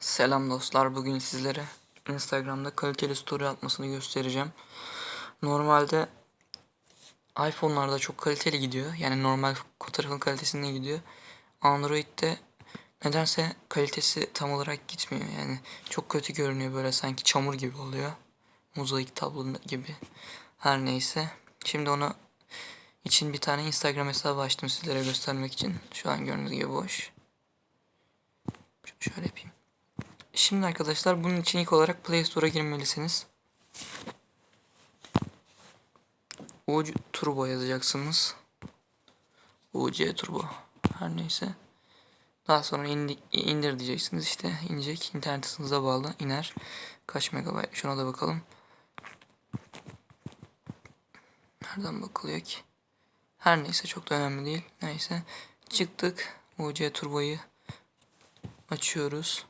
Selam dostlar. Bugün sizlere Instagram'da kaliteli story atmasını göstereceğim. Normalde iPhone'larda çok kaliteli gidiyor. Yani normal fotoğrafın kalitesinde gidiyor. Android'de nedense kalitesi tam olarak gitmiyor. Yani çok kötü görünüyor böyle sanki çamur gibi oluyor. Mozaik tablo gibi. Her neyse. Şimdi onu için bir tane Instagram hesabı açtım sizlere göstermek için. Şu an gördüğünüz gibi boş. Şöyle yapayım. Şimdi arkadaşlar bunun için ilk olarak Play Store'a girmelisiniz. UC Turbo yazacaksınız. UC Turbo. Her neyse. Daha sonra indi- indir diyeceksiniz işte inecek. İnternet hızınıza bağlı iner. Kaç megabayt şuna da bakalım. Nereden bakılıyor ki? Her neyse çok da önemli değil. Neyse. Çıktık. UC Turbo'yu açıyoruz.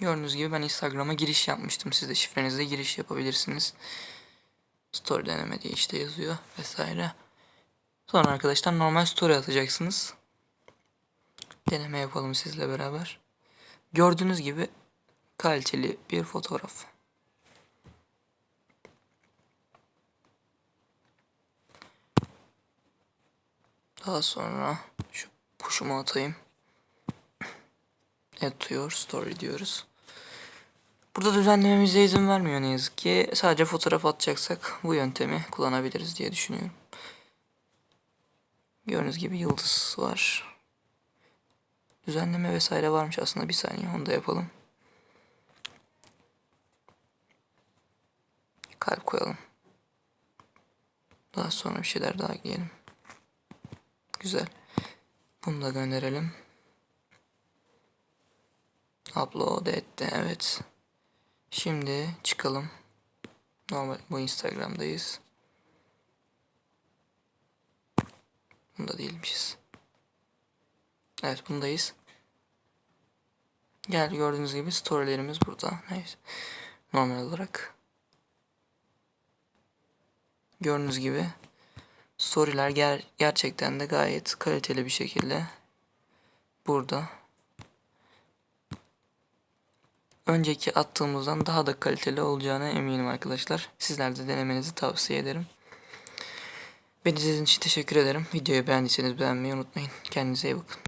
Gördüğünüz gibi ben Instagram'a giriş yapmıştım. Siz de şifrenizle giriş yapabilirsiniz. Story deneme diye işte yazıyor vesaire. Sonra arkadaşlar normal story atacaksınız. Deneme yapalım sizle beraber. Gördüğünüz gibi kaliteli bir fotoğraf. Daha sonra şu puşumu atayım. Your story diyoruz. Burada düzenlememize izin vermiyor ne yazık ki. Sadece fotoğraf atacaksak bu yöntemi kullanabiliriz diye düşünüyorum. Gördüğünüz gibi yıldız var. Düzenleme vesaire varmış aslında bir saniye onu da yapalım. Kalp koyalım. Daha sonra bir şeyler daha ekleyelim. Güzel. Bunu da gönderelim. Upload etti evet. Şimdi çıkalım. Normal bu Instagram'dayız. Bunda değilmişiz. Evet bundayız. Gel gördüğünüz gibi storylerimiz burada. Neyse. Normal olarak. Gördüğünüz gibi storyler ger gerçekten de gayet kaliteli bir şekilde burada. Önceki attığımızdan daha da kaliteli olacağına eminim arkadaşlar. Sizler de denemenizi tavsiye ederim. Beni izlediğiniz için teşekkür ederim. Videoyu beğendiyseniz beğenmeyi unutmayın. Kendinize iyi bakın.